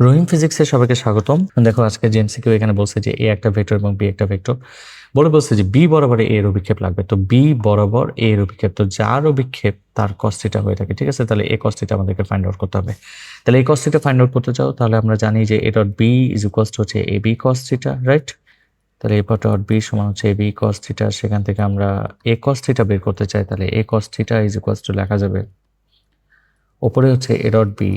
রহিম ফিজিক্সের সবাইকে স্বাগতম। দেখো আজকে জেএমসিকিউ এখানে বলছে যে এ একটা ভেক্টর এবং বি একটা ভেক্টর বলে বলছে যে বি বরাবর এ এর অভিক্ষেপ লাগবে। তো বি বরাবর এ এর অভিক্ষেপ। তো যার অভিক্ষেপ, তার কস্টিটা হয়ে থাকে। ঠিক আছে? তাহলে এ কস্টিটা আমাদেরকে ফাইন্ড আউট করতে হবে। তাহলে এই কস্টিটা ফাইন্ড আউট করতে চাও, তাহলে আমরা জানি যে A dot B is equals to হচ্ছে এ বি কস্টিটা রাইট তাহলে এ ডট বি সমান হচ্ছে এ বি কস্টিটা সেখান থেকে আমরা এ কস্টিটা বের করতে চাই। তাহলে A cos theta is equals to লেখা যাবে। ওপরে হচ্ছে এ ডট বি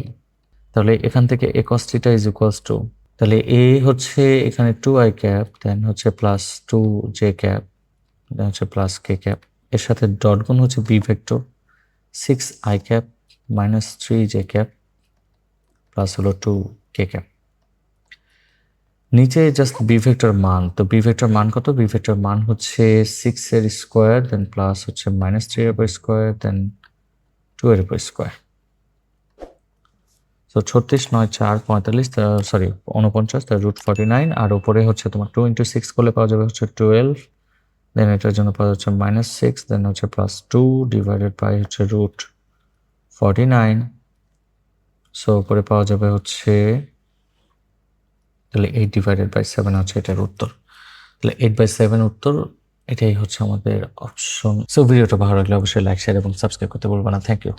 তাহলে এখান থেকে A cos theta is equals to তাহলে এ হচ্ছে এখানে টু আই ক্যাপ দেন হচ্ছে plus two J cap then হচ্ছে প্লাস কে ক্যাপ এর সাথে ডট গুণ হচ্ছে B vector six I cap minus three J cap plus হলো টু কে ক্যাপ নিচে জাস্ট বি ভেক্টর মান, তো বি ভেক্টর মান কত? বি ভেক্টর মান হচ্ছে সিক্স এর স্কোয়ার দেন প্লাস হচ্ছে মাইনাস থ্রি এর উপর স্কোয়ার দেন টু এর উপর স্কোয়ার তো ছত্রিশ, নয়, চার, পঁয়তাল্লিশ সরি উনপঞ্চাশ তার রুট ফর্টি নাইন আর উপরে হচ্ছে তোমার টু ইন্টু সিক্স করলে পাওয়া যাবে হচ্ছে টুয়েলভ দেন এটার জন্য পাওয়া যাচ্ছে মাইনাস সিক্স দেন হচ্ছে প্লাস টু ডিভাইডেড বাই হচ্ছে রুট ফর্টি নাইন সো উপরে পাওয়া যাবে হচ্ছে, তাহলে এইট ডিভাইডেড বাই সেভেন হচ্ছে এটার উত্তর। তাহলে এইট বাই সেভেন উত্তর, এটাই হচ্ছে আমাদের অপশন সো ভিডিওটা ভালো লাগলে অবশ্যই লাইক শেয়ার এবং সাবস্ক্রাইব করতে বলব না। Thank you